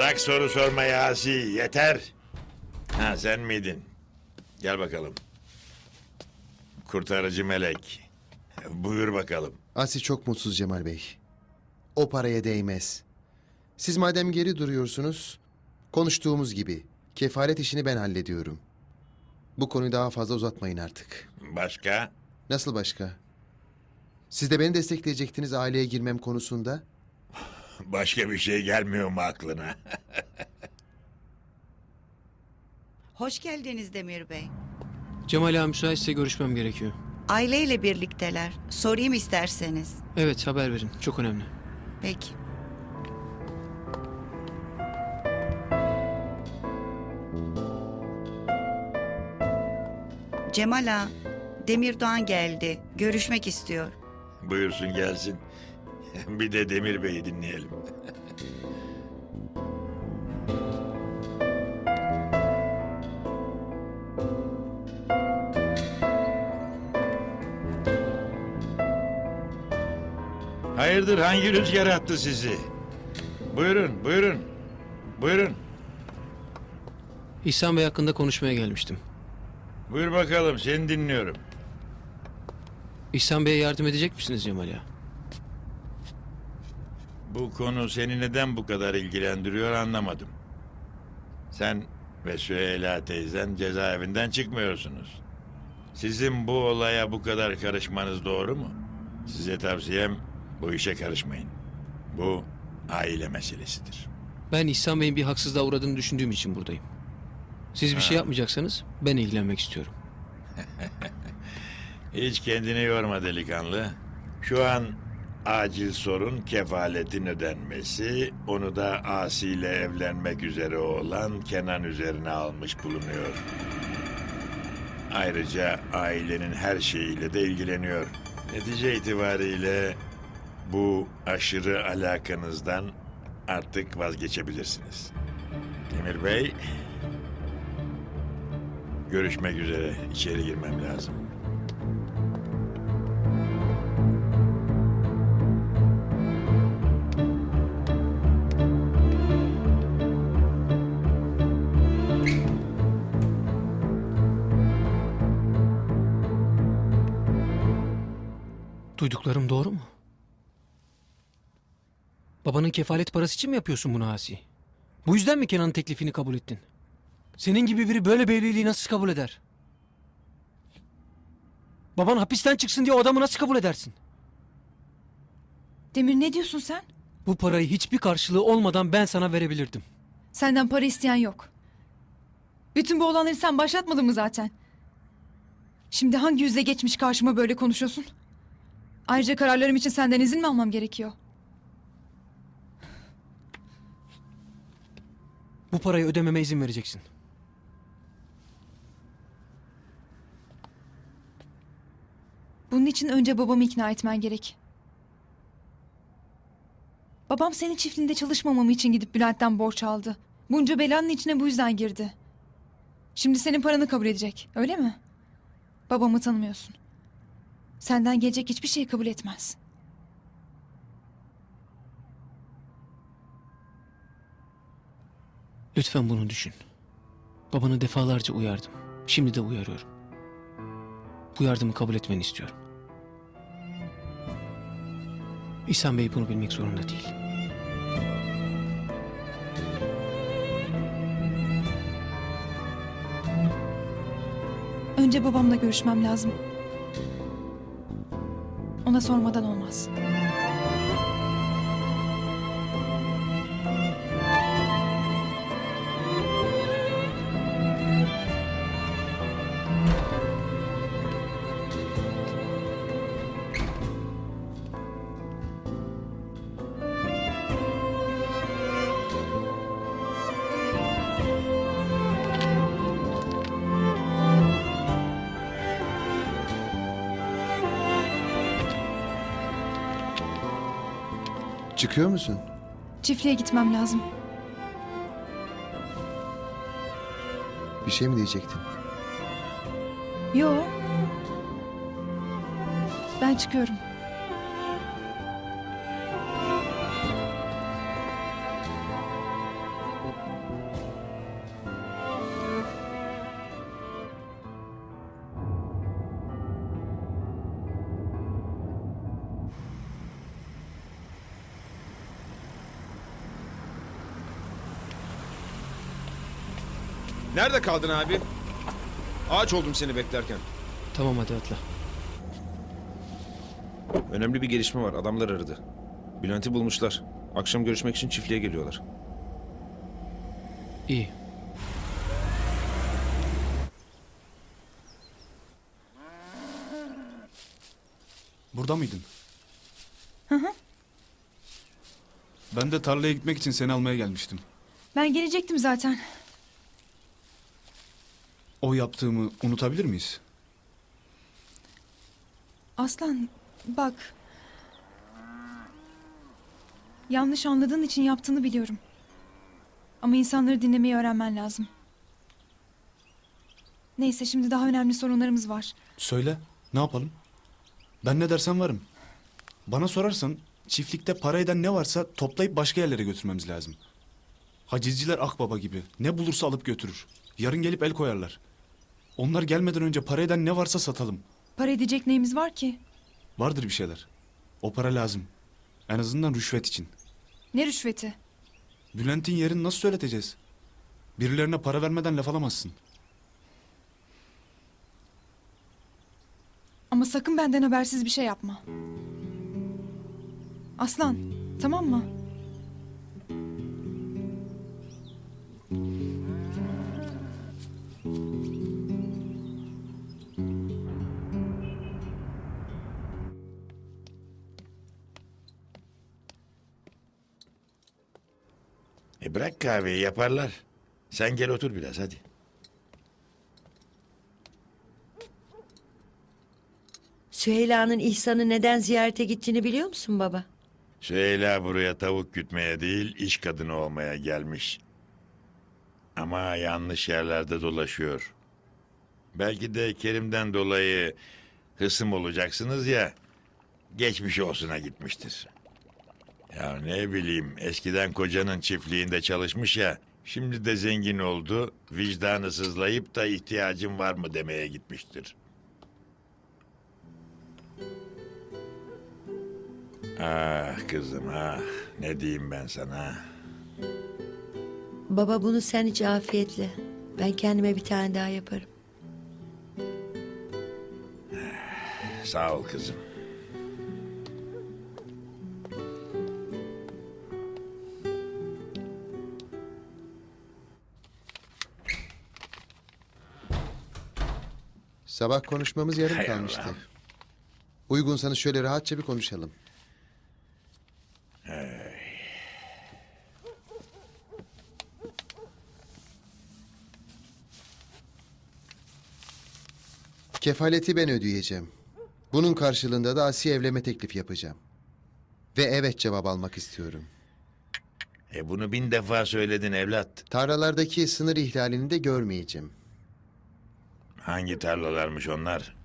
Bırak soru sormayı Asi, yeter. Ha sen miydin? Gel bakalım. Kurtarıcı melek. Buyur bakalım. Asi çok mutsuz Cemal Bey. O paraya değmez. Siz madem geri duruyorsunuz, konuştuğumuz gibi kefalet işini ben hallediyorum. Bu konuyu daha fazla uzatmayın artık. Başka? Nasıl başka? Siz de beni destekleyecektiniz aileye girmem konusunda. Başka bir şey gelmiyor mu aklına? Hoş geldiniz Demir Bey. Cemal ağa müsaitse görüşmem gerekiyor. Aileyle birlikteler. Sorayım isterseniz. Evet haber verin. Çok önemli. Peki. Cemal Ağa, Demir Doğan geldi. Görüşmek istiyor. Buyursun gelsin. Bir de Demir Bey'i dinleyelim. Hayırdır hangi rüzgar attı sizi? Buyurun, buyurun. Buyurun. İhsan Bey hakkında konuşmaya gelmiştim. Buyur bakalım seni dinliyorum. İhsan Bey'e yardım edecek misiniz Cemal ağa? Bu konu seni neden bu kadar ilgilendiriyor anlamadım. Sen ve Süheyla teyzen cezaevinden çıkmıyorsunuz. Sizin bu olaya bu kadar karışmanız doğru mu? Size tavsiyem bu işe karışmayın. Bu aile meselesidir. Ben İhsan Bey'in bir haksızlığa uğradığını düşündüğüm için buradayım. Siz bir şey yapmayacaksanız ben ilgilenmek istiyorum. Hiç kendini yorma delikanlı. Şu an acil sorun kefaletin ödenmesi. Onu da Asi ile evlenmek üzere olan Kenan üzerine almış bulunuyor. Ayrıca ailenin her şeyiyle de ilgileniyor. Netice itibariyle bu aşırı alakanızdan artık vazgeçebilirsiniz. Demir Bey, görüşmek üzere. İçeri girmem lazım. Duyduklarım doğru mu? Babanın kefalet parası için mi yapıyorsun bunu Asi? Bu yüzden mi Kenan'ın teklifini kabul ettin? Senin gibi biri böyle bir evliliği nasıl kabul eder? Baban hapisten çıksın diye o adamı nasıl kabul edersin? Demir ne diyorsun sen? Bu parayı hiçbir karşılığı olmadan ben sana verebilirdim. Senden para isteyen yok. Bütün bu olanları sen başlatmadın mı zaten? Şimdi hangi yüzle geçmiş karşıma böyle konuşuyorsun? Ayrıca kararlarım için senden izin mi almam gerekiyor? Bu parayı ödememe izin vereceksin. Bunun için önce babamı ikna etmen gerek. Babam senin çiftliğinde çalışmamam için gidip Bülent'ten borç aldı. Bunca belanın içine bu yüzden girdi. Şimdi senin paranı kabul edecek, öyle mi? Babamı tanımıyorsun. Senden gelecek hiçbir şeyi kabul etmez. Lütfen bunu düşün. Babanı defalarca uyardım. Şimdi de uyarıyorum. Bu yardımı kabul etmeni istiyorum. İhsan Bey bunu bilmek zorunda değil. Önce babamla görüşmem lazım. Ona sormadan olmaz. Çıkıyor musun? Çiftliğe gitmem lazım. Bir şey mi diyecektin? Yo. Ben çıkıyorum. Nerede kaldın abi? Ağaç oldum seni beklerken. Tamam hadi atla. Önemli bir gelişme var. Adamlar aradı. Bülent'i bulmuşlar. Akşam görüşmek için çiftliğe geliyorlar. İyi. Burada mıydın? Hı hı. Ben de tarlaya gitmek için seni almaya gelmiştim. Ben gelecektim zaten. O yaptığımı unutabilir miyiz? Aslan bak. Yanlış anladığın için yaptığını biliyorum. Ama insanları dinlemeyi öğrenmen lazım. Neyse şimdi daha önemli sorunlarımız var. Söyle, ne yapalım? Ben ne dersen varım. Bana sorarsan çiftlikte para eden ne varsa toplayıp başka yerlere götürmemiz lazım. Hacizciler akbaba gibi ne bulursa alıp götürür. Yarın gelip el koyarlar. Onlar gelmeden önce para eden ne varsa satalım. Para edecek neyimiz var ki? Vardır bir şeyler. O para lazım. En azından rüşvet için. Ne rüşveti? Bülent'in yerini nasıl söyleteceğiz? Birilerine para vermeden laf alamazsın. Ama sakın benden habersiz bir şey yapma. Aslan, tamam mı? E bırak kahveyi yaparlar. Sen gel otur biraz hadi. Süheyla'nın İhsan'ı neden ziyarete gittiğini biliyor musun baba? Süheyla buraya tavuk gütmeye değil, iş kadını olmaya gelmiş. Ama yanlış yerlerde dolaşıyor. Belki de Kerim'den dolayı hısım olacaksınız ya, geçmiş olsuna gitmiştir. Ya ne bileyim, eskiden kocanın çiftliğinde çalışmış ya, şimdi de zengin oldu, vicdanı sızlayıp da ihtiyacın var mı demeye gitmiştir. Ah kızım ah, ne diyeyim ben sana. Baba bunu sen hiç afiyetle. Ben kendime bir tane daha yaparım. Sağ ol kızım. Sabah konuşmamız yarım Hay kalmıştı. Allah'ım. Uygunsanız şöyle rahatça bir konuşalım. Kefaleti ben ödeyeceğim. Bunun karşılığında da Asiye evlenme teklifi yapacağım. Ve evet cevap almak istiyorum. E bunu bin defa söyledin evlat. Tarlalardaki sınır ihlalini de görmeyeceğim. Hangi tarlalarmış onlar?